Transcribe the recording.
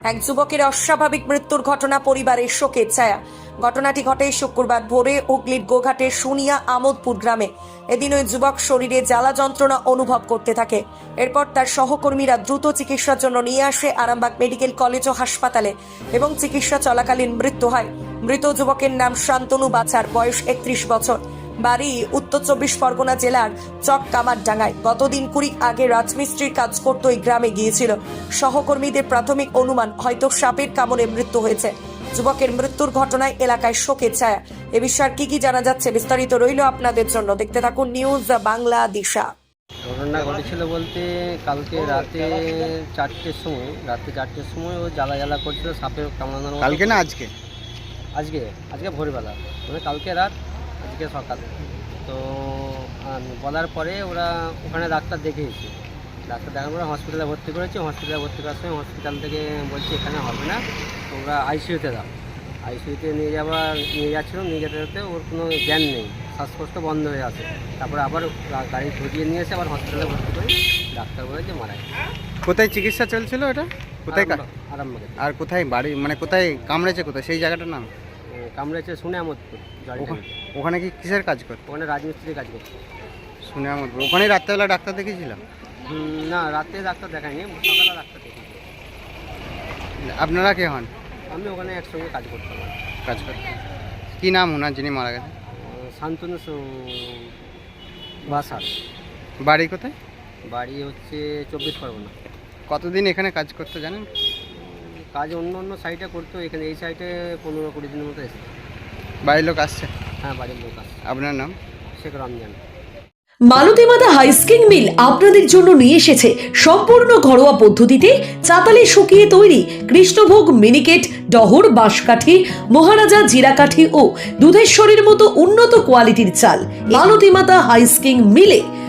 এক যুবকের অস্বাভাবিক মৃত্যুর ঘটনা পরিবারের শোকের ছায়া। ঘটনাটি ঘটে শুক্রবার ভোরে হুগলির গোঘাটের সুনিয়া আমোদপুর গ্রামে। এদিন ওই যুবক শরীরে জ্বালা যন্ত্রণা অনুভব করতে থাকে। এরপর তার সহকর্মীরা দ্রুত চিকিৎসার জন্য নিয়ে আসে আরামবাগ মেডিকেল কলেজ ও হাসপাতালে এবং চিকিৎসা চলাকালীন মৃত্যু হয়। মৃত যুবকের নাম শান্তনু বাছার, বয়স একত্রিশ বছর। বাড়ি উত্তর চব্বিশ পরগনা জেলার চক কামারডাঙ্গায় গতদিন কুড়ি আগে রাজমিস্ত্রির কাজ করতে ওই গ্রামে গিয়েছিল। সহকর্মীদের প্রাথমিক অনুমান হয়তো সাপের কামড়ে মৃত্যু হয়েছে। যুবকের মৃত্যুর ঘটনায় এলাকায় শোকের ছায়া। এ বিষয়ে কি কি জানা যাচ্ছে বিস্তারিত রইল আপনাদের জন্য। দেখতে থাকুন নিউজ বাংলা দিশা। ঘটনা ঘটেছিল বলতে কালকে রাতে চারটের সময় রাতে চারটের সময় ও জ্বালা জ্বালা করছিল সাপের কামড়ানোর কালকে না আজকে? আজকে আজকে ভোরবেলা। মানে কালকে রাত আজকে সকালে। তো বলার পরে ওরা ওখানে ডাক্তার দেখিয়েছে। ডাক্তার দেখার পরে হসপিটালে ভর্তি করেছে। হসপিটালে ভর্তি করার সময় হসপিটাল থেকে বলছে এখানে হবে না তোমরা আইসিইউতে দাও। আইসিইউতে নিয়ে যাওয়ার নিয়ে যাচ্ছিল নিয়ে যেতে যেতে ওর কোনো জ্ঞান নেই। শ্বাসকষ্ট বন্ধ হয়ে আছে। তারপরে আবার গাড়ি ঘুরিয়ে নিয়ে এসে আবার হসপিটালে ভর্তি করে ডাক্তার বলে যে মারা কোথায় চিকিৎসা চলছিল এটা? কোথায় আরামবাগ- আর কোথায় বাড়ি মানে কোথায় কামড়েছে কোথায়? সেই জায়গাটার নাম? কামড়েছে শুনে আমোদপুর ওখানে কি কিসের কাজ করতো? ওখানে রাজমিস্ত্রি কাজ শুনে আমার ওখানে রাত্রেবেলা ডাক্তার দেখিয়েছিলাম? না রাতে ডাক্তার দেখায়নি সকালে ডাক্তার দেখেছি আপনারা কে হন? আমি ওখানে একসঙ্গে কাজ করতাম। কাজ করতে কি নাম ওনার যিনি মারা গেছেন? শান্তনু বাসার। বাড়ি কোথায়? বাড়ি হচ্ছে চব্বিশ পরগনা। কতদিন এখানে কাজ করতে জানেন? কাজ অন্য অন্য সাইডে করতো এখানে এই সাইডে পনেরো কুড়ি দিনের মতো এসেছে। বাড়ির লোক আসছে? হ্যাঁ বাড়ির লোক আছে আপনার নাম? শেখ রমজান। মালতীমাতা হাইস্কিং মিল আপনাদের জন্য নিয়ে এসেছে সম্পূর্ণ ঘরোয়া পদ্ধতিতে চাতালে শুকিয়ে তৈরি কৃষ্ণভোগ মিনিকেট ডহর বাঁশকাঠি মহারাজা জিরাকাঠি ও দুধেশ্বরীর মতো উন্নত কোয়ালিটির চাল। মালতীমাতা হাইস্কিং মিলে